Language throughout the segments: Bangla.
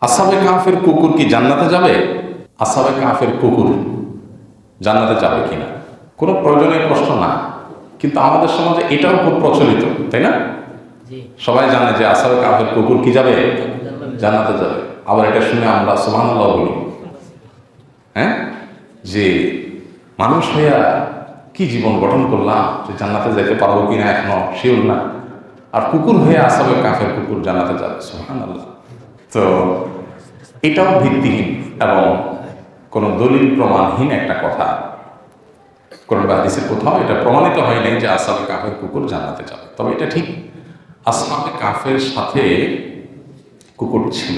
আসাবে কাফের কুকুর কি জান্নাতে যাবে? আসাবে কাফের কুকুর জান্নাতে যাবে কিনা? কোনো প্রয়োজনীয় প্রশ্ন না। কিন্তু আমাদের সমাজে এটাও খুব প্রচলিত তাই না? সবাই জানে যে আসাবে কাফের কুকুর কি যাবে? জান্নাতে যাবে। আবার এটা শুনে আমরা সুবহানাল্লাহ বলি। হ্যাঁ? যে মানুষ হইয়া কি জীবন গঠন করলাম যে জান্নাতে যেতে পারব কিনা এখনও? শিওর না। আর কুকুর হয়ে আসাবে কাফের কুকুর জান্নাতে যাবে সুবহানাল্লাহ। তো এটাও ভিত্তিহীন এবং কোনো দলিল প্রমাণহীন একটা কথা। বা হাদিসের কোথাও এটা প্রমাণিত হয় নাই যে আসাবে কাফের কুকুর জানাতে যাবে। তবে এটা ঠিক আসলামে কাফের সাথে কুকুর ছিল।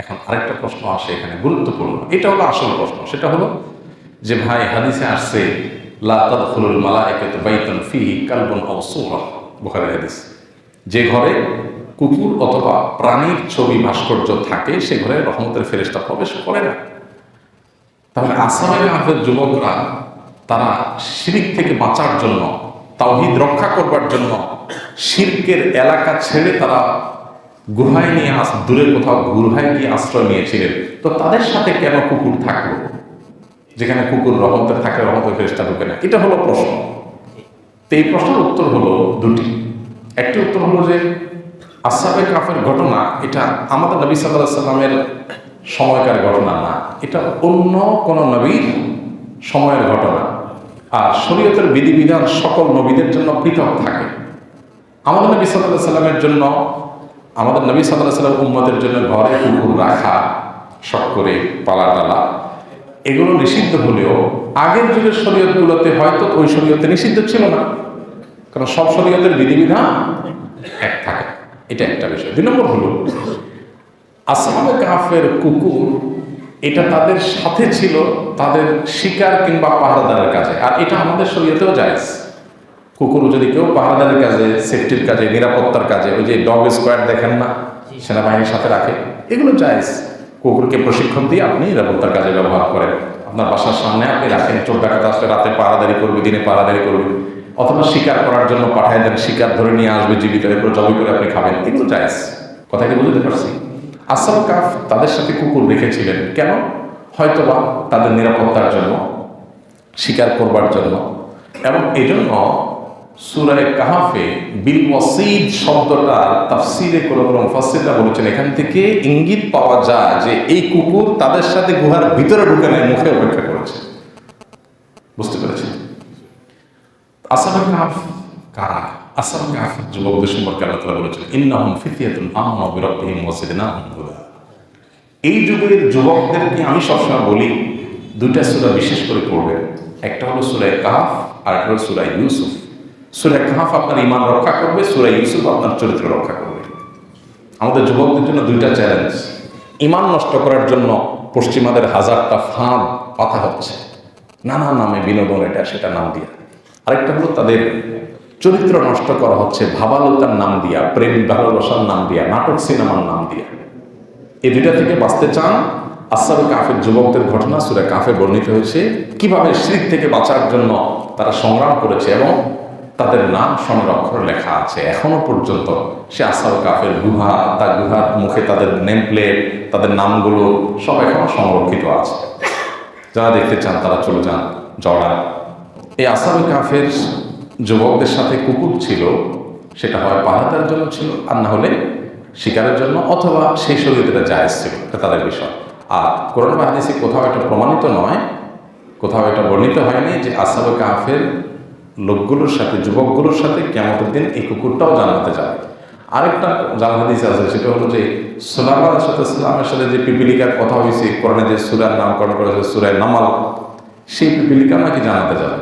এখন আরেকটা প্রশ্ন আসে এখানে, গুরুত্বপূর্ণ। এটা হলো আসল প্রশ্ন, সেটা হলো যে ভাই, হাদিসে আসছে, লা তাদখুলুল মালাইকাতু বাইতান ফিহি কালবুন আও সূরা। বুখারী হাদিস, যে ঘরে কুকুর অথবা প্রাণীর ছবি ভাস্কর্য থাকে, সে ঘরে রহমতের ফেরেশতা প্রবেশ করে না। তাহলে আসামে কাফের যুবকরা, তারা শিরিক থেকে বাঁচার জন্য, তাওহিদ রক্ষা করবার জন্য শিরকের এলাকা ছেড়ে তারা গুহায় নিয়ে আস, দূরে কোথাও গুহায় গিয়ে আশ্রয় নিয়েছিলেন। তো তাদের সাথে কেন কুকুর থাকল? যেখানে কুকুর রহমতের থাকলে রহমতের ফেরেশতা ঢুকে না? এটা হলো প্রশ্ন। তো এই প্রশ্নের উত্তর হলো দুটি। একটি উত্তর হলো যে আসাবে কাফের ঘটনা, এটা আমাদের নবী সাল্লাহ সাল্লামের সময়কার ঘটনা না। এটা অন্য কোন নবীর সময়ের ঘটনা। আর শরীয়তের বিধিবিধান সকল নবীদের জন্য পৃথক থাকে। আমাদের নবী সাল্লাহ সাল্লামের জন্য, আমাদের নবী সাল্লাহ সাল্লাম উম্মতের জন্য ঘরে কুকুর রাখা, শখ করে পালা টালা, এগুলো নিষিদ্ধ হলেও আগের যুগের শরীয়তগুলোতে হয়তো ওই শরীয়তে নিষিদ্ধ ছিল না। কারণ সব শরীয়তের বিধিবিধান এক থাকে। এটা একটা বিষয়। দুই নম্বর হলো আসহাবে কাফের কুকুর, এটা তাদের সাথে ছিল, তাদের শিকার কিংবা পাহারাদারের কাজে। আর এটা আমাদের শরীয়তেও যায় কুকুর যদি কেউ পাহারাদারের কাজে সেফটির কাজে, নিরাপত্তার কাজে, ওই যে ডগ স্কোয়াড দেখেন না, সেনাবাহিনীর সাথে রাখে, এগুলো জায়েজ। কুকুরকে প্রশিক্ষণ দিয়ে আপনি নিরাপত্তার কাজে ব্যবহার করেন। আপনার বাসার সামনে আপনি রাখেন চোর ডাকাত আসলে রাতে পাহারাদারি করবে, দিনে পাহারাদারি করবে। অথবা শিকার করার জন্য পাঠায় দেন, শিকার ধরে নিয়ে আসবে, জীবিত এরপর জবাই করে আপনি খাবেন। এগুলো জায়েজ। কথা কি বুঝতে পারছি? আসাম কাফ তাদের সাথে কুকুর রেখেছিলেন। কেন? হয়তোবা তাদের নিরাপত্তার জন্য, শিকার করবার জন্য। এবং এজন্য সুরায় কাহাফে বিল ওয়াসিদ শব্দটা তাফসিরে কোনো কোনো মুফাসসিররা বলেছেন, এখান থেকে ইঙ্গিত পাওয়া যায় যে এই কুকুর তাদের সাথে গুহার ভিতরে ঢুকে নেয় মুখে অপেক্ষা করেছে বুঝতে পেরেছি আসাম কাহাফ কারা? আসাম কাহাফ যুবকদের সম্পর্কে আল্লাহ তাআলা বলেছেন, ইন্নাহুম ফিতিয়াতুন আমানু বিরাব্বিহিম হুদা। এই যুগের যুবকদেরকে আমি সবসময় বলি, দুইটা সূরা বিশেষ করে পড়বেন। একটা হলো সূরা কাহাফ, আর একটা হলো সূরা ইউসুফ। সূরা কাহাফ আপনার ইমান রক্ষা করবে, সূরা ইউসুফ আপনার চরিত্র রক্ষা করবে। আমাদের যুবকদের জন্য দুইটা চ্যালেঞ্জ। ইমান নষ্ট করার জন্য পশ্চিমাদের হাজারটা ফাঁদ পাতা হচ্ছে। নানা নামে বিনোদন এটা, সেটা নাম দিয়া। আরেকটা হলো তাদের চরিত্র নষ্ট করা হচ্ছে, ভাবালতার নাম দিয়া, প্রেম ভালোবাসার নাম দিয়া, নাটক সিনেমার নাম দিয়া। এই দুইটা থেকে বাঁচতে চান আসাবে কাফের যুবকদের ঘটনা সুরে কাফে বর্ণিত হয়েছে, কীভাবে শিরিক থেকে বাঁচার জন্য তারা সংগ্রাম করেছে এবং তাদের নাম স্বর্ণের অক্ষর লেখা আছে। এখনও পর্যন্ত সে আসাবে কাফের গুহা, তার গুহার মুখে তাদের নেম প্লেট তাদের নামগুলো সব এখনও সংরক্ষিত আছে। যারা দেখতে চান তারা চলে যান জড়া এই আসাবে কাফের যুবকদের সাথে কুকুর ছিল, সেটা হয় পাহাড়ার জন্য ছিল, আর না হলে শিকারের জন্য, অথবা সেই শরীরটা জায়েজ ছিল, এটা তাদের বিষয়। আর কোরআন বাহাদিসে কোথাও এটা প্রমাণিত নয়, কোথাও এটা বর্ণিত হয়নি যে আসাবে কাফের লোকগুলোর সাথে, যুবকগুলোর সাথে কেমতের দিন এই কুকুরটাও জানাতে যাবে। আরেকটা জাল হাদিস আছে, সেটা হলো যে সোলামান সাথে ইসলামের সাথে যে পিপিলিকার কথা হয়েছে কোরআনে যে সুরার নামকরণ করা হয়েছে, সুরায় নামাল, সেই পিপিলিকা নাকি জানাতে যাবে।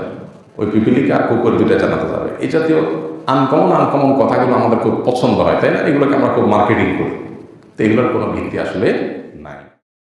ওই পিপিলিকে আর কুকুর দুইটা জানাতে যাবে। এই জাতীয় আনকমন আনকমন কথাগুলো আমাদের খুব পছন্দ হয়, তাই না? এগুলোকে আমরা খুব মার্কেটিং করি। তো এগুলোর কোনো ভিত্তি আসলে